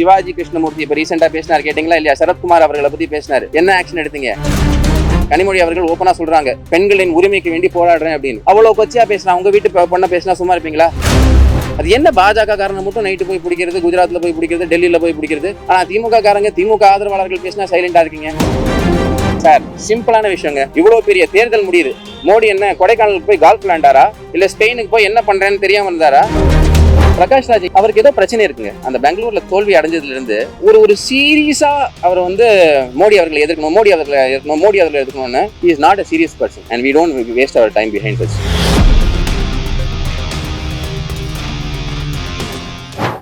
சிவாஜி கிருஷ்ணமூர்த்தி இப்ப ரீசெண்டா பேசினார் கேட்டீங்களா? இல்லையா? சரத்குமார் அவர்களை பத்தி பேசினார். என்ன ஆக்ஷன் எடுத்தீங்க? கனிமொழி அவர்கள் ஓப்பனா சொல்றாங்க பெண்களின் உரிமைக்கு வேண்டி போராடுறேன் அப்படின்னு. அவ்வளவு கொச்சியா பேசினா உங்க வீட்டு பொண்ணை பேசினா சும்மா இருப்பீங்களா? அது என்ன பாஜக காரனை மட்டும் நைட்டு போய் பிடிக்கிறது குஜராத்ல போய் பிடிக்கிறது டெல்லியில போய் பிடிக்கிறது? ஆனா திமுக காரங்க திமுக ஆதரவாளர்கள் பேசினா சைலண்டா இருக்கீங்க. சார் சிம்பிளான விஷயங்க. இவ்வளவு பெரிய தேர்தல் முடியுது. மோடி என்ன கொடைக்கானலுக்கு போய் கால்ஃப் விளையாண்டாரா இல்ல ஸ்பெயினுக்கு போய் என்ன பண்றேன்னு தெரியாம இருந்தாரா? பிரகாஷ் ராஜ் அவருக்கு ஏதோ பிரச்சனை இருக்குங்க. அந்த பெங்களூர்ல தோல்வி அடைஞ்சதுல இருந்து ஒரு ஒரு சீரியஸா அவர் வந்து மோடி அவர்களை எதிர்க்கணும் மோடி அவர்களை எதிர்க்கணும் மோடி அவர்களை எதிர்க்கணும்னு is not a serious person and we don't waste our time behind this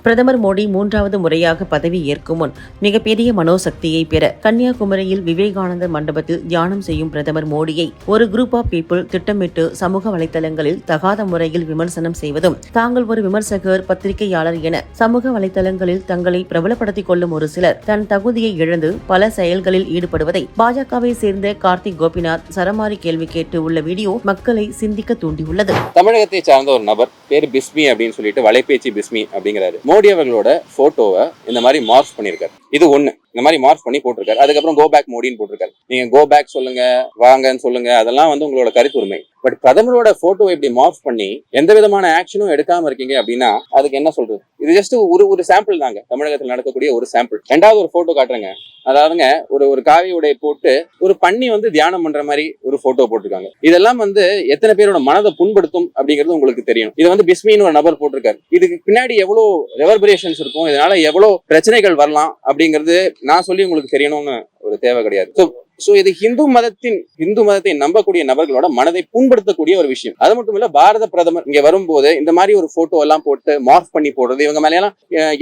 பிரதமர் மோடி மூன்றாவது முறையாக பதவி ஏற்கும் முன் மிகப்பெரிய மனோசக்தியை பெற கன்னியாகுமரியில் விவேகானந்தர் மண்டபத்தில் தியானம் செய்யும் பிரதமர் மோடியை ஒரு குரூப் ஆஃப் பீப்புள் திட்டமிட்டு சமூக வலைதளங்களில் தகாத முறையில் விமர்சனம் செய்வதும் தாங்கள் ஒரு விமர்சகர் பத்திரிகையாளர் என சமூக வலைதளங்களில் தங்களை பிரபலப்படுத்திக் கொள்ளும் ஒரு சிலர் தன் தகுதியை இழந்து பல செயல்களில் ஈடுபடுவதை பாஜகவை சேர்ந்த கார்த்திக் கோபிநாத் சரமாரி கேள்வி கேட்டு உள்ள வீடியோ மக்களை சிந்திக்க தூண்டியுள்ளது. தமிழகத்தை சார்ந்த ஒரு நபர் பேர் பிஸ்மி அப்படின்னு சொல்லிட்டு வலைபேச்சு பிஸ்மி அப்படிங்கிறாரு. மோடி அவர்களோட போட்டோவை இந்த மாதிரி மார்க் பண்ணியிருக்காரு. இது ஒன்று இந்த மாதிரி மார்க் பண்ணி போட்டிருக்காரு. அதுக்கப்புறம் கோ பேக் மோடின்னு போட்டிருக்காரு. நீங்க கோ பேக் சொல்லுங்க வாங்கன்னு சொல்லுங்க அதெல்லாம் வந்து உங்களோட கருத்துரிமை. பட் பிரதமரோட போட்டோவை இப்படி மார்க் பண்ணி எந்த விதமான ஆக்ஷனும் எடுக்காம இருக்கீங்க அப்படின்னா அதுக்கு என்ன சொல்றது? இது ஜஸ்ட் ஒரு ஒரு சாம்பிள் தாங்க. தமிழகத்தில் நடக்கக்கூடிய ஒரு சாம்பிள் ரெண்டாவது ஒரு போட்டோ காட்டுறேங்க. அதாவதுங்க ஒரு ஒரு காவி உடைய போட்டு ஒரு பண்ணி வந்து தியானம் பண்ற மாதிரி ஒரு போட்டோ போட்டிருக்காங்க. இதெல்லாம் வந்து எத்தனை பேரோட மனதை புண்படுத்தும் அப்படிங்கிறது உங்களுக்கு தெரியும். இது வந்து பிஸ்மின்னு ஒரு நபர் போட்டிருக்காரு. இதுக்கு பின்னாடி எவ்வளவு ரெவர்பரேஷன்ஸ் இருக்கும்? இதனால எவ்வளவு பிரச்சனைகள் வரலாம் அப்படிங்கிறது நான் சொல்லி உங்களுக்கு தெரியணும்னு ஒரு தேவை கிடையாது. ஸோ ஸோ இது ஹிந்து மதத்தின் இந்து மதத்தை நம்பக்கூடிய நபர்களோட மனதை புண்படுத்தக்கூடிய ஒரு விஷயம். அது மட்டும் இல்ல பாரத பிரதமர் இங்க வரும்போது இந்த மாதிரி ஒரு போட்டோ எல்லாம் போட்டு மார்க் பண்ணி போடுறது இவங்க மேல எல்லாம்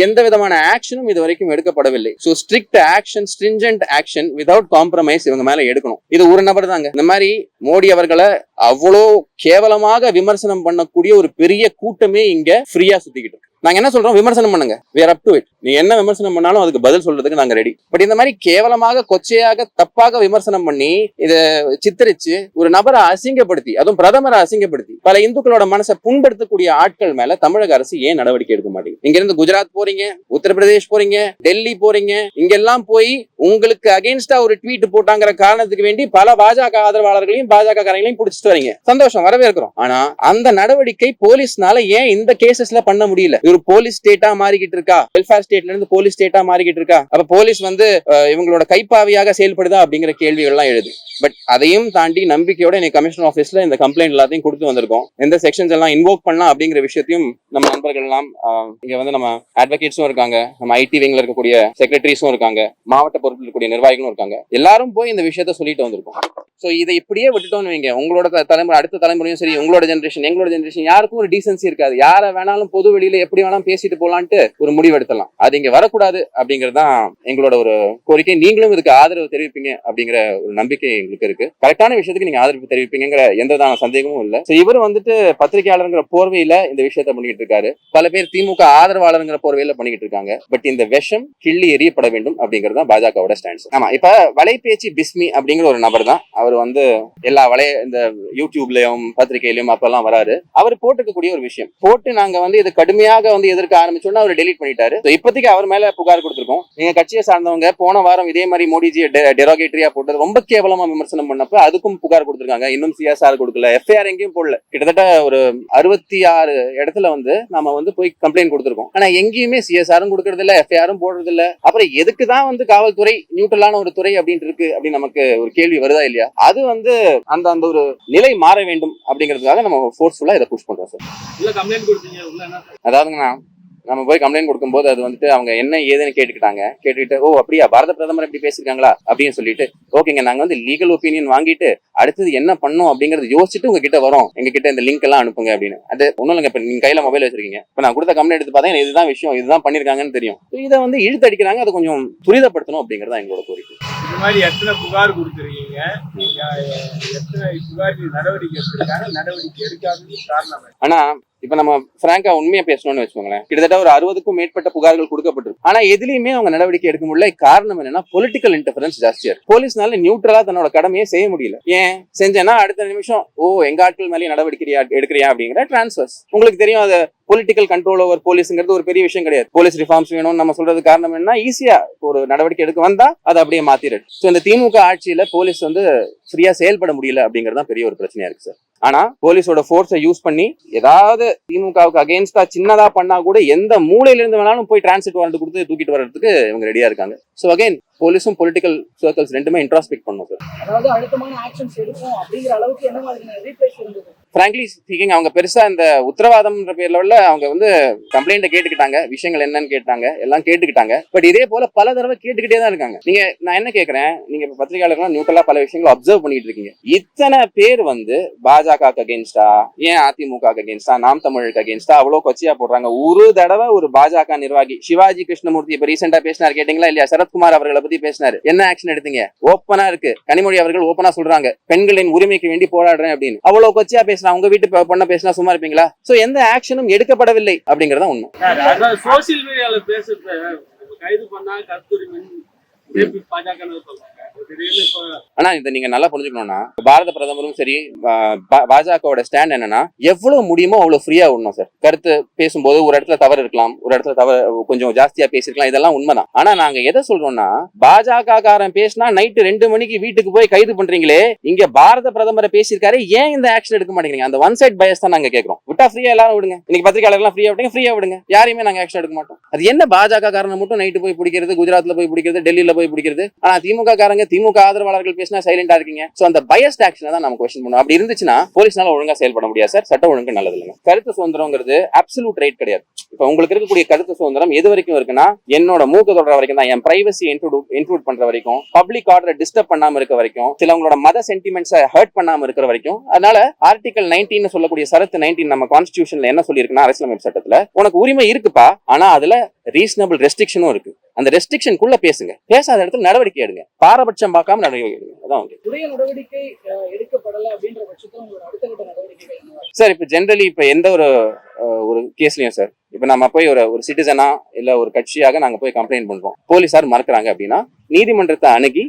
எந்த விதமான ஆக்ஷனும் இது வரைக்கும் எடுக்கப்படவில்லை. So strict action stringent action without compromise இவங்க மேல எடுக்கணும். இது ஒரு நபர் தாங்க. இந்த மாதிரி மோடி அவர்களை அவ்வளோ கேவலமாக விமர்சனம் பண்ணக்கூடிய ஒரு பெரிய கூட்டமே இங்க ஃப்ரீயா சுத்திக்கிட்டு இருக்கு. நாங்க என்ன சொல்றோம்? விமர்சனம் பண்ணுங்க. வேர் அப் டு இட் நீ என்ன விமர்சனம் பண்ணாலும் அதுக்கு பதில் சொல்றதுக்கு நாங்க ரெடி பட் இந்த மாதிரி கேவலமாக கொச்சையாக தப்பாக விமர்சனம் பண்ணி இத சித்தரிச்சு ஒரு நபரை அசிங்கப்படுத்தி அதுவும் பிரதமரை அசிங்கப்படுத்தி பல இந்துக்களோட மனசை புண்படுத்தக்கூடிய ஆட்கள் மேல தமிழக அரசு ஏன் நடவடிக்கை எடுக்க மாட்டேங்குது? இங்க இருந்து குஜராத் போறீங்க உத்தரப்பிரதேஷ் போறீங்க டெல்லி போறீங்க இங்கெல்லாம் போய் உங்களுக்கு அகைன்ஸ்டா ஒரு ட்வீட் போட்டாங்கிற காரணத்துக்கு வேண்டி பல பாஜக ஆதரவாளர்களையும் பாஜக காரங்களையும் பிடிச்சிட்டு வரீங்க. சந்தோஷம் வரவேற்கிறோம். ஆனா அந்த நடவடிக்கை போலீஸ்னால ஏன் இந்த கேசஸ்ல பண்ண முடியல? ஒரு போலீஸ் ஸ்டேட்டா மாறிக்கிட்டு இருக்கா? வெல்ஃபேர் ஸ்டேட்ல இருந்து போலீஸ் ஸ்டேட்டா மாறிக்கிட்டு இருக்கா? அப்ப போலீஸ் வந்து இவங்களோட கைப்பாவியாக செயல்படுதா அப்படிங்கிற கேள்விகள் எல்லாம் எழுது. பட் அதையும் தாண்டி நம்பிக்கையோட இன்னைக்கு கமிஷனர் ஆஃபீஸ்ல இந்த கம்ப்ளைண்ட் எல்லாத்தையும் கொடுத்து வந்திருக்கோம். எந்த செக்ஷன்ஸ் எல்லாம் இன்வோக் பண்ணலாம் அப்படிங்கிற விஷயத்தையும் நம்ம நண்பர்கள் எல்லாம் ஆஹ், இங்க வந்து நம்ம அட்வொகேட்ஸும் இருக்காங்க. நம்ம ஐடி விங்ல இருக்கக்கூடிய செக்ரட்டரிஸும் இருக்காங்க. மாவட்ட பொறுப்பில் இருக்கக்கூடிய நிர்வாகிகளும் இருக்காங்க. எல்லாரும் போய் இந்த விஷயத்த சொல்லிட்டு வந்திருக்கோம். சோ இதை இப்படியே விட்டுட்டோம்னு வைங்க. உங்களோட தலைமுறை அடுத்த தலைமுறையும் சரி உங்களோட ஜென்ரேஷன் எங்களோட ஜென்ரேஷன் யாருக்கும் ஒரு டீசன்சி இருக்காது. யாரை வேணாலும் பொது வெளியில எப்படி வேணாலும் பேசிட்டு போலான்ட்டு ஒரு முடிவு எடுத்தலாம் அது இங்க வரக்கூடாது அப்படிங்கிறது தான் எங்களோட ஒரு கோரிக்கை. நீங்களும் இதுக்கு ஆதரவு தெரிவிப்பீங்க அப்படிங்கிற ஒரு நம்பிக்கை எங்களுக்கு இருக்கு. கரெக்டான விஷயத்துக்கு நீங்க ஆதரவு தெரிவிப்பீங்கிற எந்த விதமான சந்தேகமும் இல்ல. ஸோ இவர் வந்துட்டு பத்திரிகையாளருங்கிற போர்வையில இந்த விஷயத்த பண்ணிக்கிட்டு இருக்காரு. பல பேர் திமுக ஆதரவாளருங்கிற போர்வையில பண்ணிக்கிட்டு இருக்காங்க. பட் இந்த விஷம் கிள்ளி எறியப்பட வேண்டும் அப்படிங்கிறது தான் பாஜகவோட ஸ்டாண்ட்ஸ் ஆமா இப்ப வலைபேச்சு பிஸ்மி அப்படிங்கிற ஒரு நபர் தான். அவர் அவர் வந்து எல்லா வலைய இந்த யூடியூப்லயும் பத்திரிகையிலயும் அப்பெல்லாம் வராரு. அவர் போட்டுக்கக்கூடிய ஒரு விஷயம். போட்டு நாங்க வந்து இது கடுமையாக வந்து எதிர்க்க ஆரம்பிச்சோன்னா அவர் டெலீட் பண்ணிட்டாரு. இப்போதைக்கு அவர் மேல புகார் கொடுத்துருக்கோம். நீங்க கட்சியை சார்ந்தவங்க போன வாரம் இதே மாதிரி மோடிஜி டெரோகேட்டரியா போட்டது ரொம்ப கேவலமா விமர்சனம் பண்ணப்ப அதுக்கும் புகார் கொடுத்துருக்காங்க. இன்னும் சிஎஸ்ஆர் கொடுக்கல எஃப்ஐஆர் எங்கேயும் போடல. கிட்டத்தட்ட ஒரு அறுபத்தி ஆறு இடத்துல வந்து நாம வந்து போய் கம்ப்ளைண்ட் கொடுத்துருக்கோம். ஆனா எங்கேயுமே சிஎஸ்ஆரும் கொடுக்கறது இல்ல எஃப்ஐஆரும் போடுறது இல்ல அப்புறம் எதுக்கு தான் வந்து காவல்துறை நியூட்ரலான ஒரு துறை அப்படின்னு இருக்கு அப்படின்னு நமக்கு ஒரு கேள்வி வருதா இல்லையா? அது வந்து அந்த அந்த ஒரு நிலை மாற வேண்டும் அப்படிங்கிறதுக்காக நம்ம ஃபோர்ஸ்ஃபுல்லா இதை புஷ் பண்றோம் சார் கம்ப்ளைண்ட் கொடுத்தீங்க அதாவதுங்கண்ணா நம்ம போய் கம்ப்ளைண்ட் கொடுக்கும்போது அது வந்துட்டு அவங்க என்ன ஏதுன்னு கேட்டுக்கிட்டாங்க. கேட்டுக்கிட்டு ஓ அப்படியா? பாரத பிரதமர் இப்படி பேசியிருக்காங்களா? அப்படின்னு சொல்லிட்டு ஓகேங்க நாங்க வந்து லீகல் ஒப்பீனியன் வாங்கிட்டு அடுத்தது என்ன பண்ணணும் அப்படிங்கறத யோசிச்சுட்டு உங்ககிட்ட வரோம். எங்க கிட்ட இந்த லிங்க் எல்லாம் அனுப்புங்க அப்படின்னு. அது ஒண்ணும் இல்லைங்க இப்ப நீங்க கையில மொபைல் வச்சிருக்கீங்க. இப்ப நான் கொடுத்த கம்ப்ளைண்ட் எடுத்து பார்த்தா இதுதான் விஷயம் இதுதான் பண்ணிருக்காங்கன்னு தெரியும். இதை வந்து இழுத்து அடிக்கிறாங்க அதை கொஞ்சம் துரிதப்படுத்தணும் அப்படிங்கறதா எங்களோட கோரிக்கை. இந்த மாதிரி எத்தனை புகார் கொடுத்துருக்கீங்க? எத்தனை புகார் நடவடிக்கை எடுத்திருக்காங்க? நடவடிக்கை எடுக்காததுக்கு காரணம்? ஆனா இப்ப நம்ம பிராங்கா உண்மையா பேசணும்னு வச்சுக்கோங்களேன். கிட்டத்தட்ட ஒரு அறுபதுக்கும் மேற்பட்ட புகார்கள் கொடுக்கப்பட்டிருக்கு. ஆனா எதுலயுமே அவங்க நடவடிக்கை எடுக்க முடியல. காரணம் என்னன்னா பொலிட்டிக்கல் இன்டர்ஃபரன்ஸ் ஜாஸ்தியா இருக்கு. போலீஸ்னால நியூட்ரலா தன்னோட கடமையை செய்ய முடியல. ஏன்? செஞ்சேன்னா அடுத்த நிமிஷம் ஓ எங்க ஆட்கள் மேலேயே நடவடிக்கை எடுக்கிறியா? அப்படிங்கிற டிரான்ஸ்ஃபர்ஸ் உங்களுக்கு தெரியும் அது பொலிட்டிக்கல் கண்ட்ரோல் ஓவர் போலீஸ்ங்கிறது ஒரு பெரிய விஷயம் கிடையாது. போலீஸ் ரிஃபார்ம்ஸ் வேணும்னு நம்ம சொல்றது காரணம் என்ன ஈஸியா ஒரு நடவடிக்கை எடுக்க வந்தா அதை அப்படியே மாத்திடுது ஸோ இந்த திமுக ஆட்சியில போலீஸ் வந்து ஃப்ரீயா செயல்பட முடியல அப்படிங்கிறது தான் பெரிய ஒரு பிரச்சனையா இருக்கு சார் ஆனா போலீஸோட ஃபோர்ஸை யூஸ் பண்ணி ஏதாவது திமுகவுக்கு அகேன்ஸ்டா சின்னதா பண்ணா கூட எந்த மூலையில இருந்து வேணாலும் போய் டிரான்சிட் வாரண்ட் கொடுத்து தூக்கிட்டு வர்றதுக்கு இவங்க ரெடியா இருக்காங்க. ஸோ அகைன் போலீஸும் பொலிட்டிக்கல் சர்க்கிள்ஸ் ரெண்டுமே இன்ட்ராஸ்பெக்ட் பண்ணும் சார் அதாவது அழுத்தமான ஆக்ஷன்ஸ் எடுக்கும் அப்படிங்கிற அளவுக்கு என்ன மாதிரியான ரீப்ளேஸ் இருந்தது ஃப்ராங்க்லி ஸ்பீக்கிங் அவங்க பெருசா இந்த உத்தரவாதம்ன்ற பேர்ல உள்ள அவங்க வந்து கம்ப்ளைண்ட்டை கேட்டுக்கிட்டாங்க விஷயங்கள் என்னன்னு கேட்டாங்க எல்லாம் கேட்டுக்கிட்டாங்க. பட் இதே போல பல தடவை கேட்டுக்கிட்டே தான் இருக்காங்க. நீங்க நான் என்ன கேக்குறேன் நீங்க இப்ப பத்திரிகையாளர்கள் நியூட்ரலா பல விஷயங்களை அப்சர்வ் பண்ணிட்டு இருக்கீங்க. இத்தனை பேர் வந்து பாஜக அகேன்ஸ்டா ஏன் அதிமுக அகேன்ஸ்டா நாம் தமிழுக்கு அகேன்ஸ்டா அவ்வளவு கொச்சையா போடுறாங்க? ஒரு தடவை ஒரு பாஜக நிர்வாகி சிவாஜி கிருஷ்ணமூர்த்தி இப்ப ரீசெண்டா பேசினார் கேட்டீங்களா இல்லையா? சரத்குமார் அவர்களை பத்தி பேசினாரு. என்ன ஆக்ஷன் எடுத்தீங்க? ஓப்பனா இருக்கு. கனிமொழி அவர்கள் ஓப்பனா சொல்றாங்க. பெண்களின் உரிமைக்கு வேண்டி போராடுறேன் அப்படின்னு. அவ்வளவு கொச்சையா பேசினா உங்க வீட்டு பொண்ணை பேசினா சும்மா இருப்பீங்களா? சோ எந்த ஆக்ஷனும் எடுக்கப்படவில்லை அப்படிங்கறத உண்மை. சோசியல் மீடியால பேசுறத கைது பண்ணா கஸ்தூரி பாஜக ஆனா இதை நீங்க நல்லா புரிஞ்சுக்கணும்னா பாரத பிரதமரும் சரி பாஜகவோட ஸ்டாண்ட் என்னன்னா எவ்வளவு முடியுமோ அவ்வளவு ஃப்ரீயா விடணும் சார் கருத்து பேசும்போது ஒரு இடத்துல தவறு இருக்கலாம் ஒரு இடத்துல தவறு கொஞ்சம் ஜாஸ்தியா பேசிருக்கலாம் இதெல்லாம் உண்மைதான். ஆனா நாங்க எதை சொல்றோம்னா பாஜக காரன் பேசினா நைட்டு ரெண்டு மணிக்கு வீட்டுக்கு போய் கைது பண்றீங்களே இங்க பாரத பிரதமரை பேசியிருக்காரு ஏன் இந்த ஆக்ஷன் எடுக்க மாட்டேங்கிறீங்க? அந்த ஒன் சைட் பயஸ் தான் நாங்க கேட்கறோம் விட்டா ஃப்ரீயா எல்லாரும் விடுங்க. இன்னைக்கு பத்திரிகையாளர்லாம் ஃப்ரீயா விடுங்க ஃப்ரீயா விடுங்க. யாரையுமே நாங்க ஆக்ஷன் எடுக்க மாட்டோம். அது என்ன பாஜக காரனை மட்டும் நைட்டு போய் பிடிக்கிறது குஜராத்ல போய் பிடிக்கிறது டெல்லியில போய் பிடிக்கிறது? ஆனா திமுக காரங்க திமுக ஆதரவாளர்கள் பேசினா சைலண்டா இருக்கீங்க. சோ அந்த பயஸ்ட் ஆக்ஷனை தான் நம்ம கொஸ்டின் பண்ணுவோம் அப்படி இருந்துச்சுன்னா போலீஸ்னால ஒழுங்கா செயல்பட முடியாது சார் சட்ட ஒழுங்கு நல்லது இல்லைங்க கருத்து சுதந்திரங்கிறது அப்சல்யூட் ரைட் கிடையாது. இப்ப உங்களுக்கு இருக்கக்கூடிய கருத்து சுதந்திரம் எது வரைக்கும் இருக்குன்னா என்னோட மூக்க தொடர வரைக்கும் தான் என் பிரைவசி இன்க்ளூட் பண்ற வரைக்கும் பப்ளிக் ஆர்டரை டிஸ்டர்ப் பண்ணாம இருக்க வரைக்கும் சிலவங்களோட மத சென்டிமெண்ட்ஸை ஹர்ட் பண்ணாம இருக்கிற வரைக்கும் அதனால ஆர்டிகல் நைன்டீன் சொல்லக்கூடிய சரத்து நைன்டீன் நம்ம கான்ஸ்டியூஷன்ல என்ன சொல்லியிருக்குன்னா அரசியலமைப்பு சட்டத்துல உனக்கு உரிமை இருக்குப்பா ஆனா அதுல ரீசனபிள் ரெஸ்ட்ரிக்ஷனும் இருக்கு. அந்த ரெஸ்ட்ரிக்ஷனுக்குள்ள பேசுங்க. பேசாத இடத்துல நடவடிக்கை எடுங்க. பாரபட்சம் பார்க்காம நடவடிக்கை எடுங்க. அதான் உரிய நடவடிக்கை எடுக்கப்படலை அப்படின்ற பட்சத்தில் உங்களோட? சார் இப்போ ஜென்ரலி இப்போ எந்த ஒரு ஒரு கேஸ்லயும் சார் இப்போ நம்ம போய் ஒரு ஒரு சிட்டிசனா இல்ல ஒரு கட்சியாக நாங்க போய் கம்ப்ளைண்ட் பண்றோம். போலீசார் மறுக்கிறாங்க அப்படின்னா நீதிமன்றத்தை அணுகி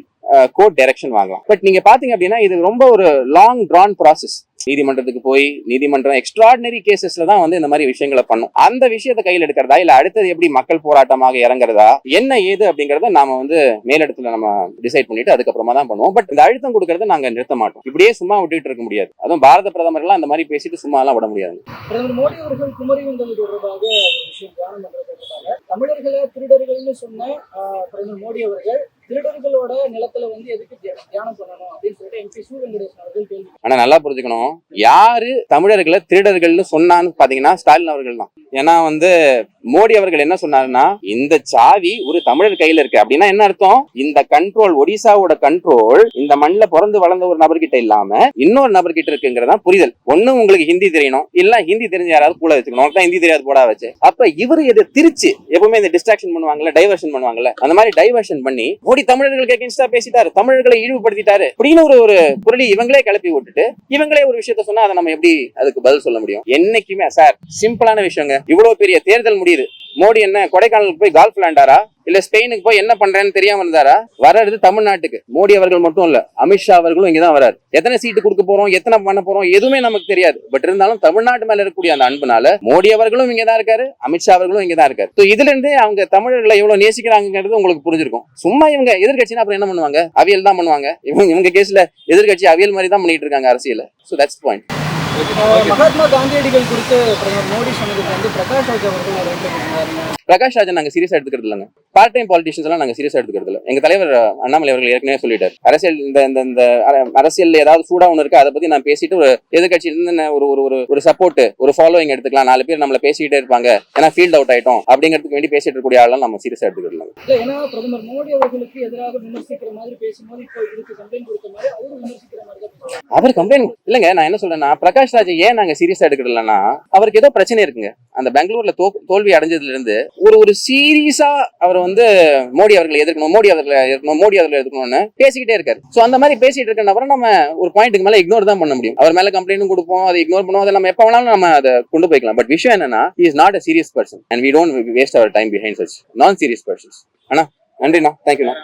கோர்ட் டைரக்ஷன் வாங்கலாம். பட் நீங்க பாத்தீங்க அப்படின்னா இது ரொம்ப ஒரு லாங் drawn ப்ராசஸ் நீதிமன்றத்துக்கு போய் நீதிமன்றம் எக்ஸ்ட்ராடினரி கேசஸ்ல தான் வந்து இந்த மாதிரி விஷயங்களை பண்ணும். அந்த விஷயத்தை கையில் எடுக்கிறதா இல்ல அடுத்தது எப்படி மக்கள் போராட்டமாக இறங்குறதா என்ன ஏது அப்படிங்கறத நாம வந்து மேலிடத்துல நம்ம டிசைட் பண்ணிட்டு அதுக்கப்புறமா தான் பண்ணுவோம். பட் இந்த அழுத்தம் கொடுக்கறத நாங்க நிறுத்த மாட்டோம். இப்படியே சும்மா விட்டுட்டு இருக்க முடியாது. அதுவும் பாரத பிரதமர்லாம் அந்த மாதிரி பேசிட்டு சும்மா எல்லாம் விட முடியாது. பிரதமர் மோடி அவர்கள் குமரி வந்தது தொடர்பாக தமிழர்களை திருடர்கள்னு சொன்ன பிரதமர் மோடி அவர்கள் திருடர்களோட நிலத்துல வந்து எதுக்கு தியா- தியானம் பண்ணணும் அப்படின்னு சொல்லிட்டு எம்பி சு வெங்கடேசன் அவர்கள் கேள்வி ஆனா நல்லா புரிஞ்சுக்கணும். யாரு தமிழர்களை திருடர்கள்னு சொன்னான்னு பாத்தீங்கன்னா ஸ்டாலின் அவர்கள் தான் ஏன்னா வந்து மோடி அவர்கள் என்ன சொன்னாருன்னா இந்த சாவி ஒரு தமிழர் கையில இருக்கு. அப்படின்னா என்ன அர்த்தம்? இந்த கண்ட்ரோல் ஒடிசாவோட கண்ட்ரோல் இந்த மண்ணுல பிறந்து வளர்ந்த ஒரு நபர்கிட்ட இல்லாம இன்னொரு நபர்கிட்ட இருக்குங்கிறதா புரிதல். ஒண்ணு உங்களுக்கு ஹிந்தி தெரியணும். இல்ல ஹிந்தி தெரிஞ்ச யாராவது கூட வச்சுக்கணும். உனக்கு ஹிந்தி தெரியாது போடா வச்சு. அப்ப இவரு இதை திருச்சு எப்பவுமே இந்த டிஸ்ட்ராக்ஷன் பண்ணுவாங்கல்ல டைவர்ஷன் பண்ணுவாங்கல்ல அந்த மாதிரி டைவர்ஷன் பண்ணி மோடி தமிழர்களுக்கு அகேன்ஸ்டா பேசிட்டாரு. தமிழர்களை இழிவுபடுத்திட்டாரு அப்படின்னு ஒரு ஒரு குரலி இவங்களே கிளப்பி விட்டுட்டு இவங்களே ஒரு விஷயத்த சொன்னா அதை நம்ம எப்படி அதுக்கு பதில் சொல்ல முடியும்? என்னைக்குமே சார் சிம்பிளான விஷயங்க. இவ்வளவு பெரிய தேர்தல் முடியுது. மோடி என்ன கொடைக்கானலுக்கு போய் கால்ஃப் விளையாண்டாரா? இல்ல ஸ்பெயினுக்கு போய் என்ன பண்றேன்னு தெரியாம இருந்தாரா? வர்றது தமிழ்நாட்டுக்கு. மோடி அவர்கள் மட்டும் இல்ல அமித்ஷா அவர்களும் இங்கதான் வராரு எத்தனை சீட்டு கொடுக்க போறோம் எத்தனை பண்ண போறோம் எதுவுமே நமக்கு தெரியாது. பட் இருந்தாலும் தமிழ்நாட்டு மேல இருக்கக்கூடிய அந்த அன்புனால மோடி அவர்களும் இங்கதான் இருக்காரு அமித்ஷா அவர்களும் இங்கதான் இருக்காரு. ஸோ இதுல இருந்தே அவங்க தமிழர்களை எவ்வளவு நேசிக்கிறாங்கிறது உங்களுக்கு புரிஞ்சிருக்கும். சும்மா இவங்க எதிர்கட்சினா அப்புறம் என்ன பண்ணுவாங்க? அவியல் தான் பண்ணுவாங்க. இவங்க இவங்க கேஸ்ல எதிர்கட்சி அவியல் மாதிரி தான் பண்ணிட்டு இருக்காங்க அரசியல. சோ தட்ஸ் பாயிண்ட் மகாத்மா காந்தியடிகள் குறித்து பிரதமர் மோடி சொன்னதுக்கு வந்து பிரகாஷ் ராஜ் அவர்கள் ஒரு. பிரகாஷ் ராஜன் நாங்க சீரியஸா எடுத்துக்கிறது இல்லைங்க. பார்ட் டைம் பாலிட்டிஷியன்ஸ் எல்லாம் நாங்க சீரியஸா எடுத்துக்கிறது இல்ல. எங்க தலைவர் அண்ணாமலை அவர்கள் ஏற்கனவே சொல்லிட்டாரு. அரசியல் இந்த இந்த இந்த அர- அரசியல் ஏதாவது சூடா ஒன்று இருக்கு அதை பத்தி நான் பேசிட்டு ஒரு எதிர்கட்சி இருந்து ஒரு ஒரு ஒரு ஒரு சப்போர்ட் ஒரு ஃபாலோயிங் எடுத்துக்கலாம். நாலு பேர் நம்மள பேசிக்கிட்டே இருப்பாங்க. ஏன்னா ஃபீல்ட் அவுட் ஆயிட்டோம். அப்படிங்கிறதுக்கு வேண்டி பேசிட்டு இருக்கக்கூடிய ஆளெல்லாம் நம்ம சீரியஸா எடுத்துக்கிறது இல்ல இல்ல ஏன்னா பிரதமர் மோடி அவர்களுக்கு எதிராக விமர்சிக்கிற மாதிரி பேசும்போது இப்போ இதுக்கு கம்ப்ளைண்ட் கொடுத்த மாதிரி அவரும் விமர்சிக்கிற மாதிரி. அவர் கம்ப்ளைண்ட் இல்லங்க நான் என்ன சொல்றேன்னா பிரகாஷ் ராஜ் ஏன் நாங்க சீரியஸா எடுக்கிறது இல்லைன்னா அவருக்கு ஏதோ பிரச்சனை இருக்குங்க. அந்த பெங்களூர்ல தோல்வி அடைஞ்சதுல இருந்து ஒரு ஒரு சீரியஸா அவர் வந்து மோடி அவர்களை எதிர்க்கணும் மோடி அவர்களை எதிர்க்கணும் மோடி அவர்களை எதிர்க்கணும்னு பேசிக்கிட்டே இருக்காரு. சோ அந்த மாதிரி பேசிட்டு இருக்க நம்ம ஒரு பாயிண்ட்டுக்கு மேல இக்னோர் தான் பண்ண முடியும். அவர் மேல கம்ப்ளைண்ட்டும் கொடுப்போம் அதை இக்னோர் பண்ணுவோம் அதை நம்ம எப்போ வேணாலும் நம்ம அதை கொண்டு போய்க்கலாம். பட் விஷயம் என்னன்னா is not a serious person and we don't waste our time behind such non serious persons அண்ணா நன்றிண்ணா. தேங்க்யூண்ணா